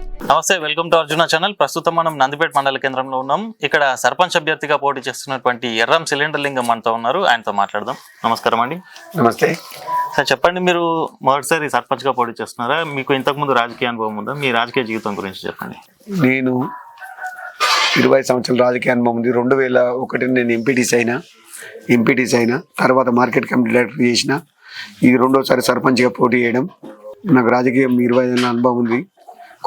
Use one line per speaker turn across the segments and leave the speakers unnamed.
నమస్తే welcome to Arjuna channel. ప్రస్తుతం మనం నందిపేట మండల కేంద్రంలో ఉన్నాం. ఇక్కడ సర్పంచ్ అభ్యర్థిగా పోటీ చేస్తున్నటువంటి ఎర్రం సిలిండర్ లింగం మనతో ఉన్నారు. ఆయనతో మాట్లాడదాం. నమస్కారం అండి.
నమస్తే.
సార్ చెప్పండి మీరు మొదటిసారి సర్పంచ్గా పోటీ చేస్తున్నారా? మీకు ఇంతకు ముందు రాజకీయ అనుభవం ఉందా? మీ రాజకీయ జీవితం గురించి చెప్పండి.
నేను ఇరవై సంవత్సరాల రాజకీయ అనుభవం ఉంది. రెండు వేల ఒకటి నేను ఎంపీటీసీ అయినా ఎంపీటీసీ అయినా తర్వాత మార్కెట్ కమిటీ డైరెక్టర్ చేసిన ఇది రెండోసారి సర్పంచ్గా పోటీ చేయడం నాకు రాజకీయం ఇరవై అనుభవం ఉంది.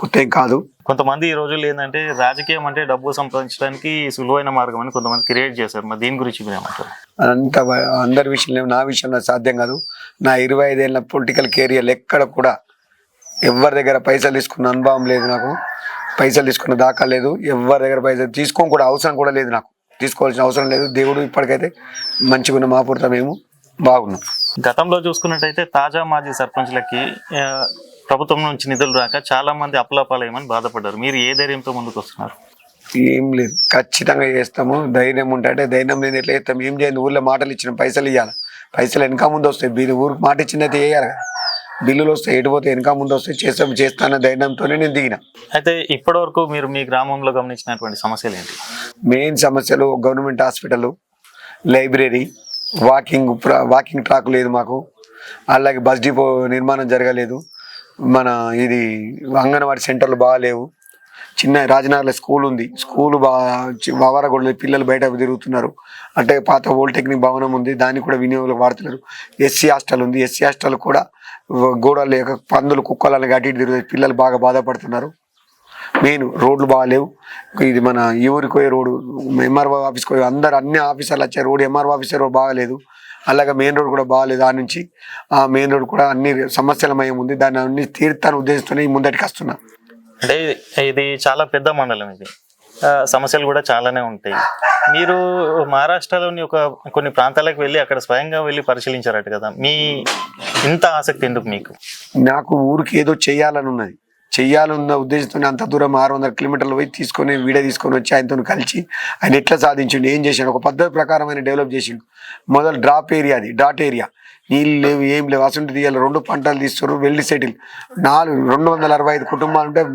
కొత్త కాదు.
కొంతమంది ఈ రోజుల్లో ఏంటంటే రాజకీయం అంటే డబ్బు సంపాదించడానికి సులువైన మార్గం అని కొంతమంది క్రియేట్ చేశారు. మరి దీని గురించి మీరు ఏమంటారు?
అంత అందరి విషయంలో నా విషయంలో సాధ్యం కాదు. నా ఇరవై ఐదేళ్ళ పొలిటికల్ కెరియర్ ఎక్కడ కూడా ఎవరి దగ్గర పైసలు తీసుకున్న అనుభవం లేదు నాకు. పైసలు తీసుకున్న దాకా లేదు. ఎవరి దగ్గర పైసలు తీసుకోని కూడా అవసరం కూడా లేదు నాకు. తీసుకోవాల్సిన అవసరం లేదు. దేవుడు ఇప్పటికైతే మంచిగా ఉన్న మాపురత మేము బాగున్నాం.
గతంలో చూసుకున్నట్టయితే తాజా మాజీ సర్పంచ్లకి ప్రభుత్వం నుంచి నిధులు రాక చాలా మంది అప్లాపాలయమని బాధపడ్డారు. మీరు ఏ ధైర్యంతో ముందుకు వస్తున్నారు?
ఏం లేదు. ఖచ్చితంగా చేస్తాము. ధైర్యం ఉంటే ధైర్యం లేదు ఎట్లా చేస్తాం? ఏం చేయండి ఊర్లో మాటలు ఇచ్చిన పైసలు ఇవ్వాలి పైసలు వెనక ముందు వస్తాయి. బిల్లు ఊరికి మాట ఇచ్చినైతే వేయాలి కదా. బిల్లులు వస్తాయి. ఎటు పోతే వెనక ముందు వస్తాయి. చేస్తాం చేస్తాన ధైర్యంతోనే నేను దిగిన.
అయితే ఇప్పటి వరకు మీరు మీ గ్రామంలో గమనించినటువంటి సమస్యలు ఏంటి?
మెయిన్ సమస్యలు government hospital library walking walking track లేదు మాకు. అలాగే బస్ డిపో నిర్మాణం జరగలేదు. మన ఇది అంగన్వాడీ సెంటర్లు బాగాలేవు. చిన్న రాజనగర్లో స్కూల్ ఉంది. స్కూల్ బాగా బావారగొడలు పిల్లలు బయట తిరుగుతున్నారు. అంటే పాత పోలిటెక్నిక్ భవనం ఉంది. దాన్ని కూడా వినియోగంలో వాడుతున్నారు. ఎస్సీ హాస్టల్ ఉంది. ఎస్సీ హాస్టల్ కూడా గోడలు లేక పందులు కుక్కలను అటు ఇటు తిరుగుతాయి పిల్లలు బాగా బాధపడుతున్నారు. మెయిన్ రోడ్లు బాగాలేవు. ఇది మన ఈ ఊరికి పోయే రోడ్డు. ఎంఆర్ఓ ఆఫీస్కి పోయి అందరు అన్ని ఆఫీసర్లు వచ్చే రోడ్ ఎంఆర్ఓ ఆఫీసర్ రోడ్ బాగాలేదు. అలాగే మెయిన్ రోడ్ కూడా బాగాలేదు ఆ నుంచి. ఆ మెయిన్ రోడ్ కూడా అన్ని సమస్యలమయం ఉంది దాన్ని అన్ని తీర్థాన్ని ఉద్దేశిస్తూనే ఈ ముందటికి వస్తున్నా.
అంటే ఇది చాలా పెద్ద మండలం ఇది. సమస్యలు కూడా చాలానే ఉంటాయి. మీరు మహారాష్ట్రలోని ఒక కొన్ని ప్రాంతాలకు వెళ్ళి అక్కడ స్వయంగా వెళ్ళి పరిశీలించారట కదా. మీ ఇంత ఆసక్తి ఎందుకు మీకు?
నాకు ఊరికి ఏదో చెయ్యాలని ఉన్నది చెయ్యాలన్న ఉద్దేశంతో అంత దూరం ఆరు వందల కిలోమీటర్లు పోయి తీసుకొని వీడియో తీసుకొని వచ్చి ఆయనతో కలిసి ఆయన ఎట్లా సాధించిండు ఏం చేసిండు ఒక పద్ధతి ప్రకారం ఆయన డెవలప్ చేసిండు. మొదలు డ్రాప్ ఏరియా అది డాట్ ఏరియా. నీళ్ళు లేవు ఏం లేవు. అసలు తీయాలి. రెండు పంటలు తీస్తారు వెళ్ళి సెటిల్ నాలుగు రెండు వందల అరవై ఐదు కుటుంబాలు ఉంటే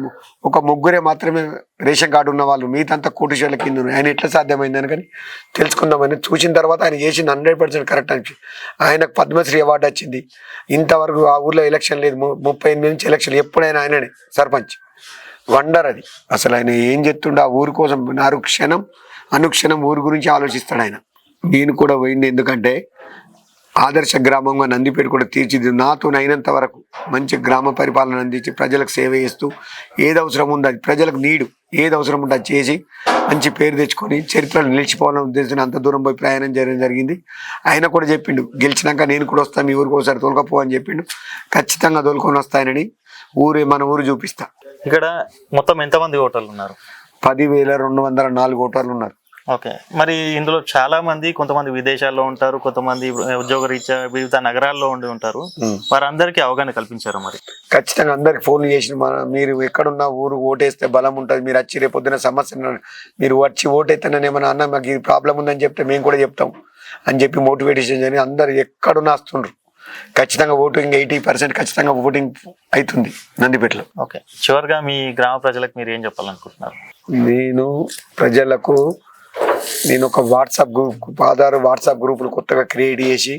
ఒక ముగ్గురే మాత్రమే రేషన్ కార్డు ఉన్న వాళ్ళు. మిగతా కోటీశ్వర్ల కింద ఆయన ఎట్లా సాధ్యమైందని కానీ తెలుసుకుందామని. చూసిన తర్వాత ఆయన చేసింది హండ్రెడ్ పర్సెంట్ కరెక్ట్ అని ఆయనకు పద్మశ్రీ అవార్డు వచ్చింది. ఇంతవరకు ఆ ఊర్లో ఎలక్షన్ లేదు. ము- ముప్పై ఎనిమిది నుంచి ఎలక్షన్ ఎప్పుడైనా ఆయననే సర్పంచ్. వండర్ అది. అసలు ఆయన ఏం చెప్తుండే? ఆ ఊరి కోసం నారు క్షణం అనుక్షణం ఊరి గురించి ఆలోచిస్తాడు ఆయన. నేను కూడా పోయింది ఎందుకంటే ఆదర్శ గ్రామంగా నందిపేట కూడా తీర్చిది నాతో అయినంత వరకు మంచి గ్రామ పరిపాలన అందించి ప్రజలకు సేవ చేస్తూ ఏది అవసరం ఉందో అది ప్రజలకు నీడు. ఏది అవసరం ఉందో అది చేసి మంచి పేరు తెచ్చుకొని చరిత్రలో నిలిచిపోవాలని ఉద్దేశం అంత దూరం పోయి ప్రయాణం చేయడం జరిగింది. ఆయన కూడా చెప్పిండు గెలిచినాక నేను కూడా వస్తాను మీ ఊరికి ఒకసారి తోలుకపో అని చెప్పిండు. ఖచ్చితంగా తోలుకొని వస్తానని ఊరే మన ఊరు చూపిస్తా.
ఇక్కడ మొత్తం ఎంతమంది ఓటర్లు ఉన్నారు?
పదివేల రెండు వందల నాలుగు ఓటర్లు ఉన్నారు.
ఓకే. మరి ఇందులో చాలా మంది కొంతమంది విదేశాల్లో ఉంటారు కొంతమంది ఉద్యోగ రీత్యా వివిధ నగరాల్లో ఉండి ఉంటారు. వారందరికీ అవగాహన కల్పించారు మరి?
ఖచ్చితంగా అందరికి ఫోన్ చేసి మీరు ఎక్కడున్నా ఊరు ఓటేస్తే బలం ఉంటుంది. మీరు వచ్చి రేపు పొద్దున సమస్య మీరు వచ్చి ఓటేస్తేనే ఏమన్నా అన్న మాకు ఇది ప్రాబ్లం ఉందని చెప్తే మేము కూడా చెప్తాం అని చెప్పి మోటివేషన్ చేయని అందరు ఎక్కడున్నా వస్తుండ్రు. ఖచ్చితంగా ఓటింగ్ ఎయిటీ పర్సెంట్ ఖచ్చితంగా ఓటింగ్ అవుతుంది నందిపేటలో.
ఓకే. చివరిగా మీ గ్రామ ప్రజలకు మీరు ఏం చెప్పాలనుకుంటున్నారు?
నేను ప్రజలకు నేను ఒక వాట్సాప్ గ్రూప్ ఆధార్ వాట్సాప్ గ్రూపులు కొత్తగా క్రియేట్ చేసి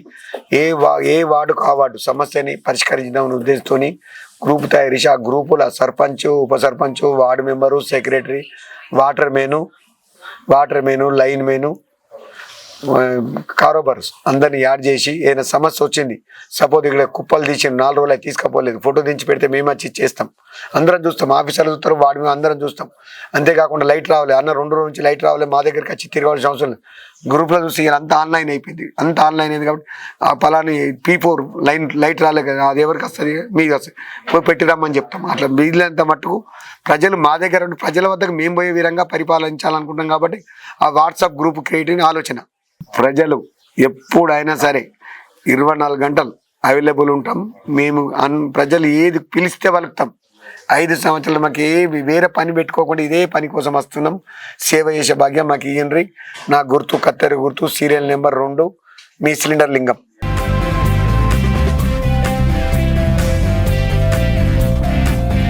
ఏ వా ఏ వార్డుకు ఆ వార్డు సమస్యని పరిష్కరించడం ఉద్దేశంతో గ్రూప్ తయారు చేసి ఆ గ్రూపుల సర్పంచ్ ఉప sarpanch ward member secretary water man water man line man కారోబార్స్ అందరిని యాడ్ చేసి ఏదైనా సమస్య వచ్చింది సపోజ్ ఇక్కడ కుప్పలు తీసి నాలుగు రోజులు అయి తీసుకపోలేదు ఫోటో దించి పెడితే మేము వచ్చి చేస్తాం. అందరం చూస్తాం ఆఫీసర్లు చూస్తారు వాడి మేము అందరం చూస్తాం. అంతేకాకుండా లైట్ రావాలి అన్న రెండు రోజుల నుంచి లైట్ రావాలి మా దగ్గరికి వచ్చి తిరగాల్సిన అవసరం లేదు. గ్రూప్లో చూసి అంతా ఆన్లైన్ అయిపోయింది అంత ఆన్లైన్ అయింది కాబట్టి ఆ పలాని పీ ఫోర్ లైన్ లైట్ రాలేదు కదా అది ఎవరికి వస్తుంది మీకు వస్తుంది. పోయి పెట్టిరమ్మని చెప్తాం అట్లా మిగిలినంత మట్టుకు ప్రజలు మా దగ్గర ప్రజల వద్దకు మేము పోయే విధంగా పరిపాలించాలనుకుంటాం కాబట్టి ఆ వాట్సాప్ గ్రూప్ క్రియేటివ్ ఆలోచన. ప్రజలు ఎప్పుడైనా సరే ఇరవై నాలుగు గంటలు అవైలబుల్ ఉంటాం. మేము అన్ ప్రజలు ఏది పిలిస్తే వలుకుతాం ఐదు సంవత్సరాలు మాకు ఏ వేరే పని పెట్టుకోకుండా ఇదే పని కోసం వస్తున్నాం. సేవ చేసే భాగ్యం మాకు ఇయ్యండి. నా గుర్తు కత్తెర గుర్తు సీరియల్ నెంబర్ రెండు మీ సిలిండర్ లింగం.